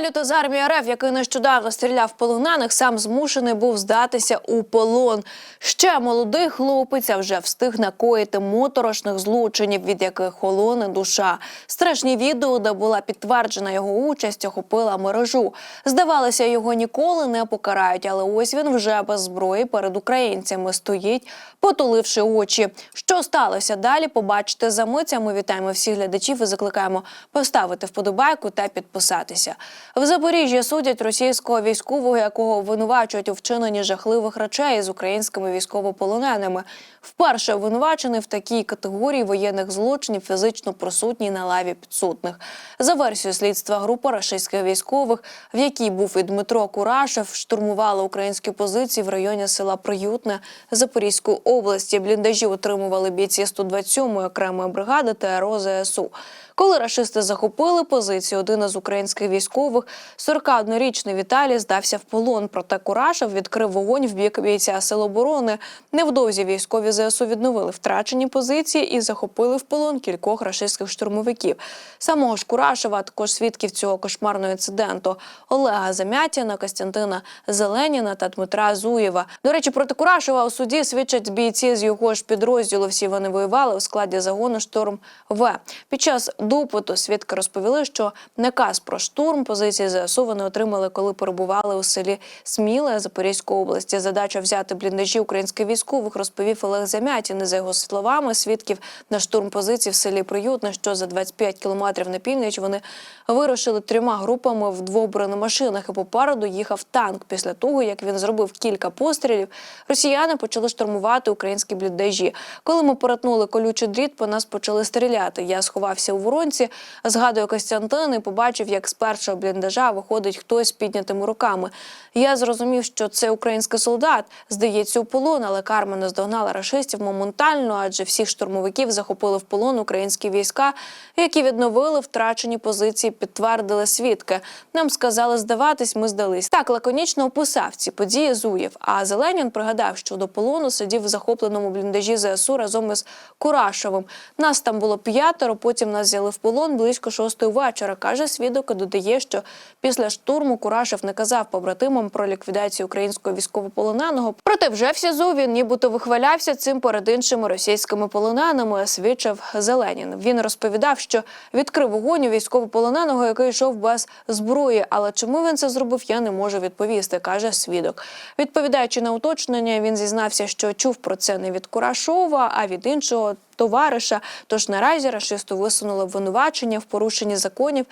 Віталій з армії РФ, який нещодавно стріляв полонених, сам змушений був здатися у полон. Ще молодий хлопець вже встиг накоїти моторошних злочинів, від яких холоне душа. Страшні відео, де була підтверджена його участь, охопила мережу. Здавалося, його ніколи не покарають, але ось він вже без зброї перед українцями стоїть, потуливши очі. Що сталося далі? Побачите за митями. Вітаємо всіх глядачів і закликаємо поставити вподобайку та підписатися. В Запоріжжі судять російського військового, якого обвинувачують у вчиненні жахливих речей з українськими військовополоненими. Вперше обвинувачений в такій категорії воєнних злочинів фізично присутній на лаві підсудних. За версією слідства група рашистських військових, в якій був і Дмитро Курашев, штурмувала українські позиції в районі села Приютне Запорізької області. Бліндажі отримували бійці 127-ї окремої бригади ТРО ЗСУ. Коли рашисти захопили позицію, один із українських військових, 41-річний Віталій, здався в полон. Проте Курашев відкрив вогонь в бік бійця Сил оборони. Невдовзі військові ЗСУ відновили втрачені позиції і захопили в полон кількох рашистських штурмовиків. Самого ж Курашева, також свідків цього кошмарного інциденту Олега Замятіна, Костянтина Зеленіна та Дмитра Зуєва. До речі, проти Курашева у суді свідчать бійці з його ж підрозділу. Всі вони воювали у складі загону штурм В. Під час допиту свідки розповіли, що наказ про штурм позиції ЗСУ вони отримали, коли перебували у селі Сміле Запорізької області. Задача взяти бліндажі українських військових розповів Олег Замятін. За його словами, свідків на штурм позицій в селі Приютне, що за 25 кілометрів на північ вони вирушили трьома групами в двох бронемашинах. І попереду їхав танк. Після того, як він зробив кілька пострілів, росіяни почали штурмувати українські бліндажі. Коли ми перетнули колючий дріт, по нас почали стріляти. Я сховався у воронці, згадує Костянтин, і побачив, як з першого бліндажа виходить хтось з піднятими руками. Я зрозумів, що це український солдат, здається, у полон, але карма наздогнала рашистів моментально, адже всіх штурмовиків захопили в полон українські війська, які відновили втрачені позиції, підтвердили свідки. Нам сказали здаватись, ми здались. Так лаконічно описав ці події Зуєв. А Зеленін пригадав, що до полону сидів в захопленому бліндажі ЗСУ разом із Курашевим. Нас там було п'ятеро. Потім нас взяли в полон близько шостої вечора. каже свідок. і Додає, що після штурму Курашев наказав побратимам про ліквідацію українського військовополоненого. Проте вже в СІЗО він нібито вихвалявся цим перед іншими російськими полоненими. Свідчив Зеленін. Він розповідав, що відкрив вогонь у військовополоненого, який йшов без зброї. Але чому він це зробив, я не можу відповісти, каже свідок. Відповідаючи на уточнення, він зізнався, що чув про це не від Курашова, а від іншого товариша. Тож наразі рашисту висунули обвинувачення в порушенні законів.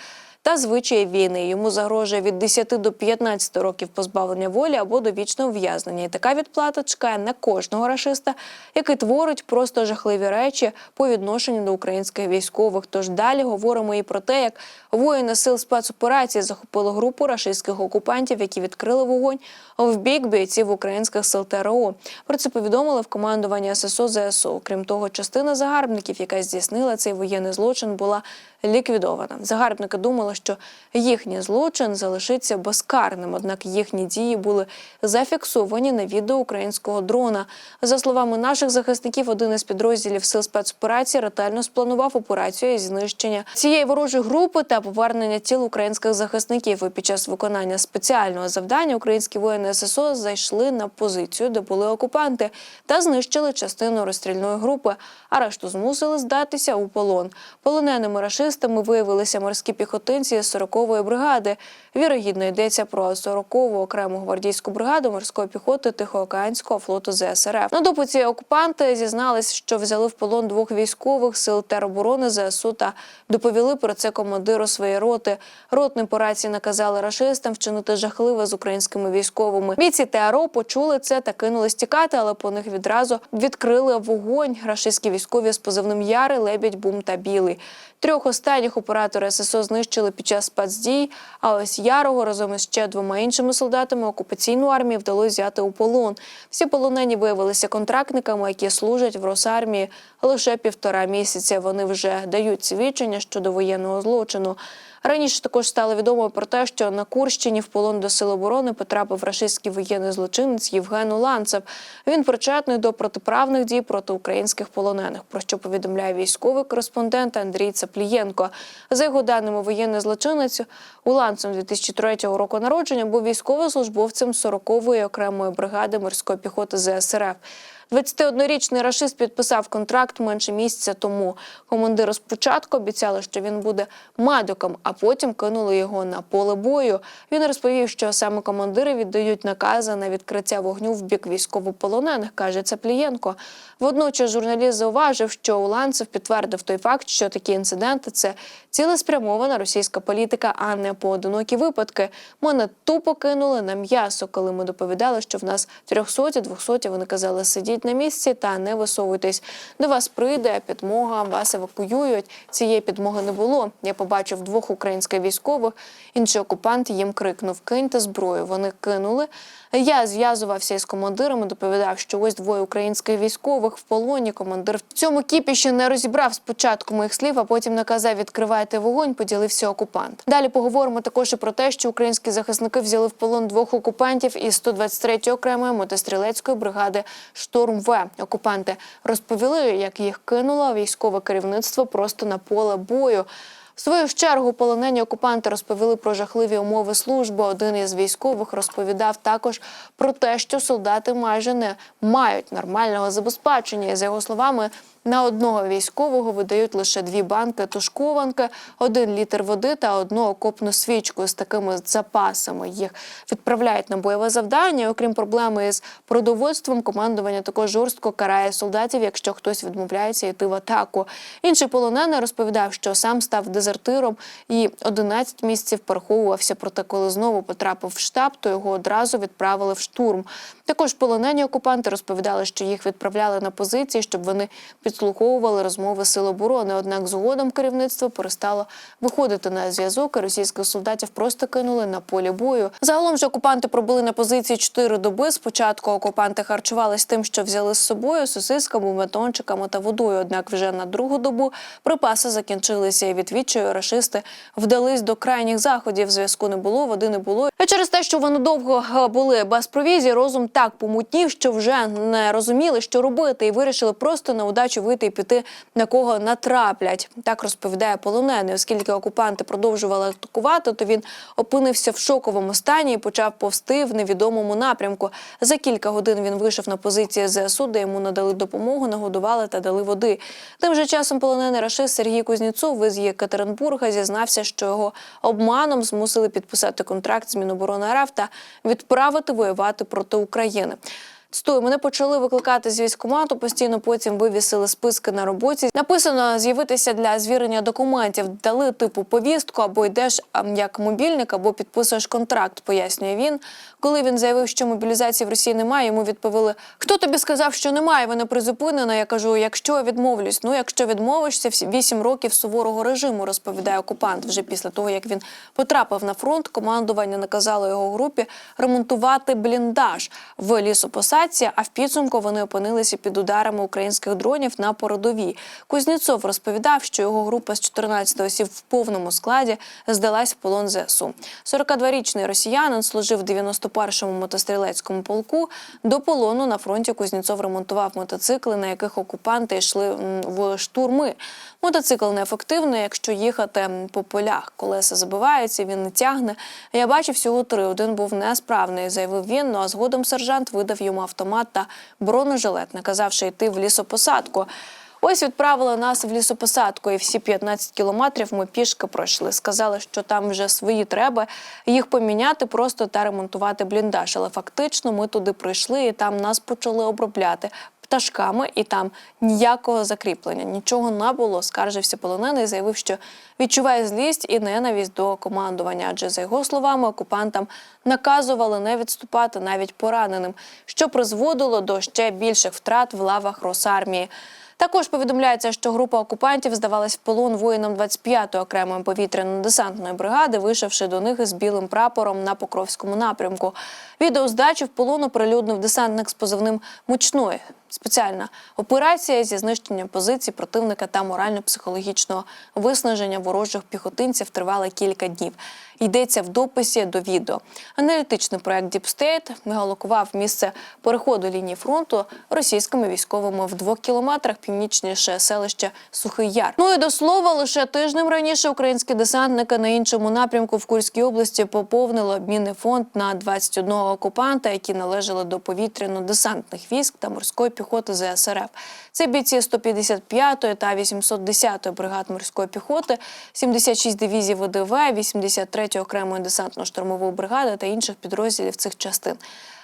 Та звичаї війни йому загрожує від 10 до 15 років позбавлення волі або довічного ув'язнення. І така відплата чекає на кожного рашиста, який творить просто жахливі речі по відношенню до українських військових. Тож далі говоримо і про те, як воїни сил спецоперації захопили групу рашистських окупантів, які відкрили вогонь в бік бійців українських сил ТРО. Про це повідомили в командуванні ССО ЗСУ. Крім того, частина загарбників, яка здійснила цей воєнний злочин, була ліквідована. Загарбники думали, що їхній злочин залишиться безкарним. Однак їхні дії були зафіксовані на відео українського дрона. За словами наших захисників, один із підрозділів сил спецоперації ретельно спланував операцію із знищення цієї ворожої групи та повернення тіл українських захисників. І під час виконання спеціального завдання українські воїни ССО зайшли на позицію, де були окупанти, та знищили частину розстрільної групи. А решту змусили здатися у полон. Полоненими рашистами виявилися морські піхотинці з 40-ї бригади. Вірогідно йдеться про 40-ту окрему гвардійську бригаду морської піхоти Тихоокеанського флоту ЗСРФ. На допиті окупанти зізнались, що взяли в полон двох військових сил тероборони ЗСУ та доповіли про це командиру своєї роти. Ротний по рації наказали рашистам вчинити жахливе з українськими військовими. Бійці ТРО почули це та кинулись тікати, але по них відразу відкрили вогонь. Рашистські військові з позивним Яри, Лебідь, Бум та Білий. Трьох останніх оператори ССО знищили під час спецдій. А ось Ярого разом із ще двома іншими солдатами окупаційну армію вдалося взяти у полон. Всі полонені виявилися контрактниками, які служать в Росармії лише півтора місяця. Вони вже дають свідчення щодо воєнного злочину. Раніше також стало відомо про те, що на Курщині в полон до сил оборони потрапив рашистський воєнний злочинець Євген Уланцев. Він причетний до протиправних дій проти українських полонених, про що повідомляє військовий кореспондент Андрій Цаплієнко. За його даними, воєнний злочинець Уланцем 2003 року народження був військовослужбовцем 40-ї окремої бригади морської піхоти ЗСРФ. 21-річний рашист підписав контракт менше місяця тому. Командири спочатку обіцяли, що він буде медиком, а потім кинули його на поле бою. Він розповів, що саме командири віддають накази на відкриття вогню в бік військовополонених, каже Цаплієнко. Водночас журналіст зауважив, що Уланцев підтвердив той факт, що такі інциденти це цілеспрямована російська політика, а не поодинокі випадки. Мене тупо кинули на м'ясо, коли ми доповідали, що в нас 300 200 Вони казали, сидіть на місці та не висовуйтесь. До вас прийде підмога, вас евакуюють. Цієї підмоги не було. Я побачив двох українських військових. Інший окупант їм крикнув: киньте зброю. Вони кинули. Я зв'язувався із командирами, доповідав, що ось двоє українських військових в полоні. Командир в цьому кіпіші не розібрав спочатку моїх слів, а потім наказав відкривайте вогонь. Поділився окупант. Далі поговоримо також і про те, що українські захисники взяли в полон двох окупантів із 123-ї окремої мотострілецької бригади Шторм В. Окупанти розповіли, як їх кинуло військове керівництво просто на поле бою. В свою чергу полонені окупанти розповіли про жахливі умови служби. Один із військових розповідав також про те, що солдати майже не мають нормального забезпечення. І, за його словами, на одного військового видають лише дві банки тушкованки, один літр води та одну окопну свічку з такими запасами. Їх відправляють на бойове завдання. Окрім проблеми із продовольством, командування також жорстко карає солдатів, якщо хтось відмовляється йти в атаку. Інший полонений розповідав, що сам став дезертиром і 11 місяців переховувався. Проте, коли знову потрапив в штаб, то його одразу відправили в штурм. Також полонені окупанти розповідали, що їх відправляли на позиції, щоб вони підслуховували розмови сил оборони. Однак згодом керівництво перестало виходити на зв'язок. і Російських солдатів просто кинули на полі бою. Загалом ж окупанти пробули на позиції чотири доби. Спочатку окупанти харчувались тим, що взяли з собою сосисками, метончиками та водою. Однак вже на другу добу припаси закінчилися, і від відчаю рашисти вдались до крайніх заходів. Зв'язку не було, води не було. І через те, що вони довго е, були без провізії, розум так помутнів, що вже не розуміли, що робити, і вирішили просто на удачу вийти і піти на кого натраплять. Так розповідає полонений. Оскільки окупанти продовжували атакувати, то він опинився в шоковому стані і почав повсти в невідомому напрямку. За кілька годин він вийшов на позиції ЗСУ, де йому надали допомогу, нагодували та дали води. Тим же часом полонений рашист Сергій Кузнєцов із Єкатеринбурга зізнався, що його обманом змусили підписати контракт з Міноборони РФ та відправити воювати проти України. Цитую, мене почали викликати з військкомату, постійно потім вивісили списки на роботі. Написано з'явитися для звірення документів. Дали типу повістку або йдеш як мобільник, або підписуєш контракт, пояснює він. Коли він заявив, що мобілізації в Росії немає, йому відповіли: Хто тобі сказав, що немає? Вона призупинена. Я кажу, якщо відмовлюсь, ну якщо відмовишся, всі 8 років суворого режиму, розповідає окупант. Вже після того, як він потрапив на фронт, командування наказало його групі ремонтувати бліндаж в лісопосадці, а в підсумку вони опинилися під ударами українських дронів на породовій. Кузнєцов розповідав, що його група з 14 осіб в повному складі здалась в полон ЗСУ. 42-річний росіянин служив в 91-му мотострілецькому полку. До полону на фронті Кузнєцов ремонтував мотоцикли, на яких окупанти йшли в штурми. Мотоцикл неефективний, якщо їхати по полях. Колеса забиваються, він не тягне. Я бачив всього три. Один був несправний, заявив він. Ну а згодом сержант видав йому автомат та бронежилет, наказавши йти в лісопосадку. Ось відправили нас в лісопосадку, і всі 15 кілометрів ми пішки пройшли. Сказали, що там вже свої треба їх поміняти просто та ремонтувати бліндаж. Але фактично ми туди прийшли, і там нас почали обробляти. Пташками і там ніякого закріплення, нічого не було. Скаржився полонений, заявив, що відчуває злість і ненависть до командування. Адже за його словами, окупантам наказували не відступати навіть пораненим, що призводило до ще більших втрат в лавах Росармії. Також повідомляється, що група окупантів здавалась в полон воїнам 25-ї окремої повітряно-десантної бригади, вийшовши до них із білим прапором на Покровському напрямку. Відео здачі в полон оприлюднив десантник з позивним Мучної. Спеціальна операція зі знищення позицій противника та морально-психологічного виснаження ворожих піхотинців тривала кілька днів. Йдеться в дописі до відео. Аналітичний проект State геолокував місце переходу лінії фронту російськими військовими в двох кілометрах північніше селища Сухий Яр. Ну і до слова, лише тижнем раніше українські десантники на іншому напрямку в Курській області поповнили обмінний фонд на 21 окупанта, які належали до повітряно-десантних військ та морської піхоти ЗСРФ. Це бійці 155-ї та 810-ї бригад морської піхоти, 76 дивізій ВДВ, 83-ї окремої десантно-штурмової бригади та інших підрозділів цих частин.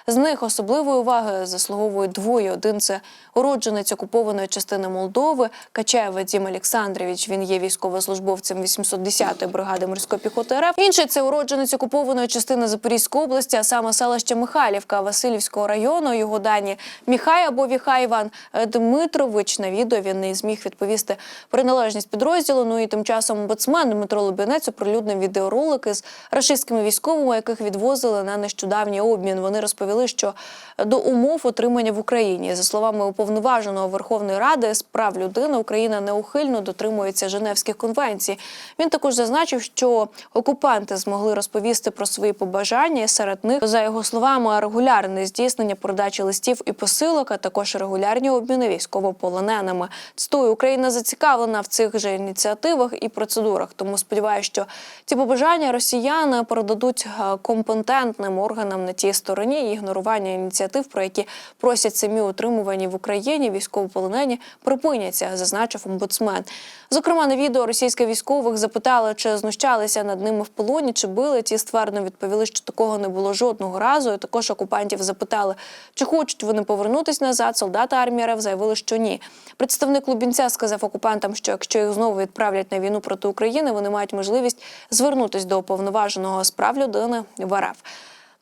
З них особливої уваги заслуговують двоє. Один це уродженець окупованої частини Молдови Качаєв Вадим Олександрович. Він є військовослужбовцем 810-ї бригади морської піхоти РФ. Інший це уродженець окупованої частини Запорізької області, а саме селище Михайлівка Васильівського району. Його дані Міхай або Віхай Іван Дмитрович на відео він не зміг відповісти приналежність підрозділу. Ну і тим часом омбудсмен Дмитро Лубінець оприлюднив відеоролики з рашистськими військовими, яких відвозили на нещодавній обмін. Вони розповіли, що до умов отримання в Україні, за словами уповноваженого Верховної Ради з прав людини, Україна неухильно дотримується Женевських конвенцій. Він також зазначив, що окупанти змогли розповісти про свої побажання. Серед них, за його словами, регулярне здійснення передачі листів і посилок, а також регулярні обміни військовополоненими. Цитую, Україна зацікавлена в цих же ініціативах і процедурах. Тому сподіваюся, що ці побажання росіяни передадуть е, компетентним органам на тій стороні. І ігнорування ініціатив, про які просять самі утримувані в Україні військовополонені, припиняться, зазначив омбудсмен. Зокрема, на відео російських військових запитали, чи знущалися над ними в полоні, чи били. Ті ствердно відповіли, що такого не було жодного разу. І також окупантів запитали, чи хочуть вони повернутися назад. Солдати армії РФ заявили, що ні. Представник Лубінця сказав окупантам, що якщо їх знову відправлять на війну проти України, вони мають можливість звернутися до уповноваженого з прав людини в РФ.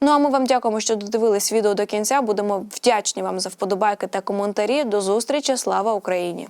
Ну а ми вам дякуємо, що додивились відео до кінця. Будемо вдячні вам за вподобайки та коментарі. До зустрічі. Слава Україні!